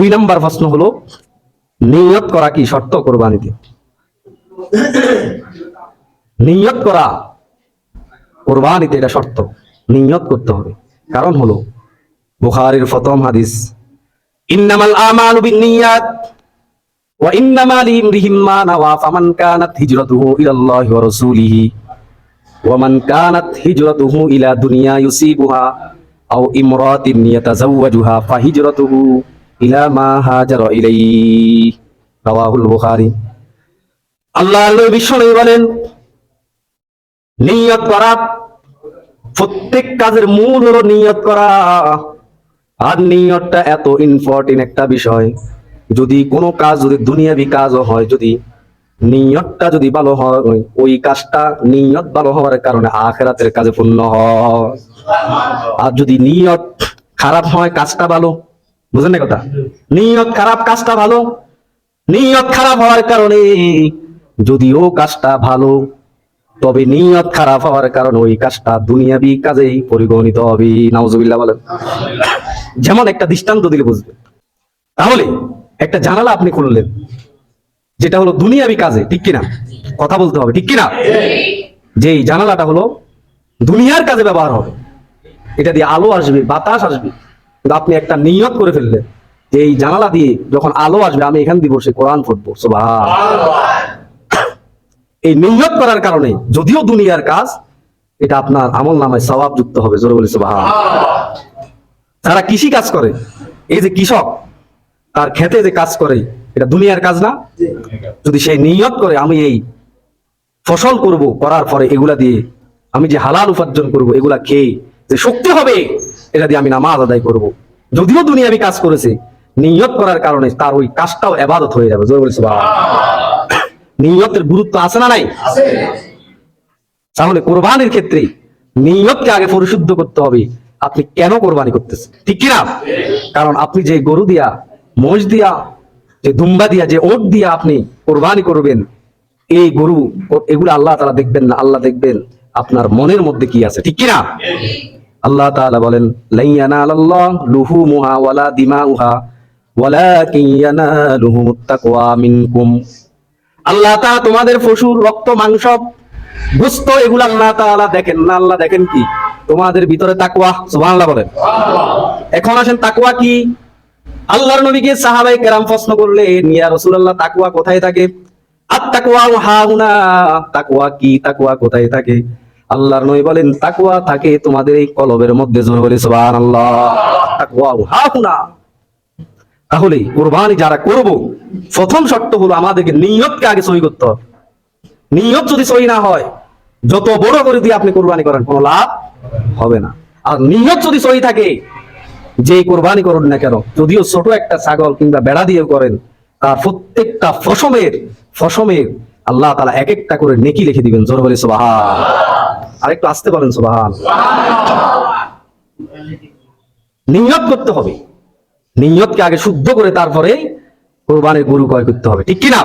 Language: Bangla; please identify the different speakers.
Speaker 1: দুই নাম্বার প্রশ্ন হলো, নিয়ত করা কি শর্ত কোরবানিতে? নিয়ত করা কোরবানিতে এটা শর্ত, নিয়ত করতে হবে। কারণ হলো, বুখারীর প্রথম হাদিস, ইন্নামাল আমালু বিন্নিয়াত, ওয়া ইন্নামা লিমরিহিম মা নাওয়া, ফামান কানাত হিজরাতুহু ইলাল্লাহি ওয়া রাসূলিহি, ওয়া মান কানাত হিজরাতুহু ইলা দুনিয়া ইউসিবুহা, আও ইমরাতিন ইয়াতাজাওয়াজুহা, ফাহিজরাতুহু ইলা মা হাজারা ইলাইহি রাওয়াহুল বুখারী আল্লাহর নবী বিশ্বনবী বলেন, নিয়ত করা প্রত্যেক কাজের মূল হলো নিয়ত করা। আর নিয়তটা এত ইম্পর্টেন্ট একটা বিষয়। যদি কোনো কাজ, যদি দুনিয়াবি কাজও হয়, যদি নিয়তটা যদি ভালো হয়, ওই কাজটা নিয়ত ভালো হওয়ার কারণে আখেরাতের কাজে পূর্ণ হয়। আর যদি নিয়ত খারাপ হয়, কাজটা ভালো বুঝেন না কথা? নিয়ত খারাপ কাজটা ভালো। নিয়ত খারাপ হওয়ার কারণে যদিও কাজটা ভালো, তবে নিয়ত খারাপ হওয়ার কারণে ওই কাজটা দুনিয়াবি কাজেই পরিগণিত হবে। নাউজুবিল্লাহ বলেন। যেমন একটা দৃষ্টান্ত দিলে বুঝবে তাহলে একটা জানালা আপনি খুললেন, যেটা হলো দুনিয়াবি কাজে, ঠিক কিনা? কথা বলতে হবে, ঠিক কিনা? যে জানালাটা হলো দুনিয়ার কাজে ব্যবহার হবে, এটা দিয়ে আলো আসবে, বাতাস আসবে। কিন্তু আপনি একটা নিয়ত করে ফেললেন যে এই জানালা দিয়ে যখন আলো আসবে আমি এখান দিয়ে বসে কোরআন পড়ব। এই নিয়ত করার কারণে যদিও দুনিয়ার কাজ এটা আপনার আমল নামায় স্বভাব যুক্ত হবে জোরে বলি সুবহান। যারা কৃষি কাজ করে এই যে কৃষক তার খেতে যে কাজ করে এটা দুনিয়ার কাজ না? যদি সেই নিয়ত করে আমি এই ফসল করব করার পরে এগুলা দিয়ে আমি যে হালাল উপার্জন করব এগুলা খেয়ে যে শক্তি হবে এটা দিয়ে আমি নামাজ আদায় করব। যদিও দুনিয়াবি কাজ করেছে নিয়ত করার কারণে তার ওই কাজটাও এবাদত হয়ে যাবে। জোরে বলি সুবহান নিয়তের গুরুত্ব আছে না নাই? তাহলে কোরবানির ক্ষেত্রে নিয়তকে আগে পরিশুদ্ধ করতে হবে। আপনি কেন কোরবানি করতেছেন? ঠিক কিনা? কারণ আপনি যে গরু দিয়া মোষ দিয়া যে দুম্বা দিয়া যে ওট দিয়া আপনি কোরবানি করবেন এই গরু এগুলো আল্লাহ তারা দেখবেন না? আল্লাহ দেখবেন আপনার মনের মধ্যে কি আছে? ঠিক কিনা? আল্লাহ তাআলা বলেন লাইয়ানা আল্লাহ লুহু মুহা ওয়ালা ওয়ালাকিন তাকওয়া মিনকুম। আল্লাহ তা তোমাদের পশুর রক্ত, মাংস এগুলো আল্লাহ তাআলা দেখেন না? আল্লাহ দেখেন কি? তোমাদের ভিতরে তাকওয়া, সুবহানাল্লাহ বলেন। এখন আসেন, তাকওয়া কি? আল্লাহর নবীকে সাহাবাই কেরাম প্রশ্ন করলেন, ইয়া রাসূলুল্লাহ, তাকওয়া কোথায় থাকে? আত তাকওয়া হাউনা। তাকওয়া কি? তাকওয়া কোথায় থাকে? আল্লাহর নবী বলেন, তাকওয়া থাকে তোমাদের এই কলবের মধ্যে, জোর বলে সুবহানাল্লাহ। তাকওয়া হাউনা তাহলে কোরবানি যারা করব, প্রথম শর্ত হলো আমাদেরকে নিয়তকে আগে সই করতে হবে। নিয়ত যদি সই না হয়, যত বড় করে দিয়ে আপনি কোরবানি করেন, কোনো লাভ হবে না। আর নিয়ত যদি সই থাকে যে কোরবানি করুন না কেন, যদিও ছোট একটা ছাগল কিংবা বেড়া দিয়ে করেন, তার প্রত্যেকটা ফসমের ফসমের আল্লাহ তালা এক একটা করে নেকি লিখে দিবেন, জোর বলে সোবাহান আরেকটু আসতে পারেন সোবাহান নিয়ত করতে হবে। নিয়তকে আগে শুদ্ধ করে তারপরে কোরবানের গরু ক্রয় করতে হবে। ঠিক কিনা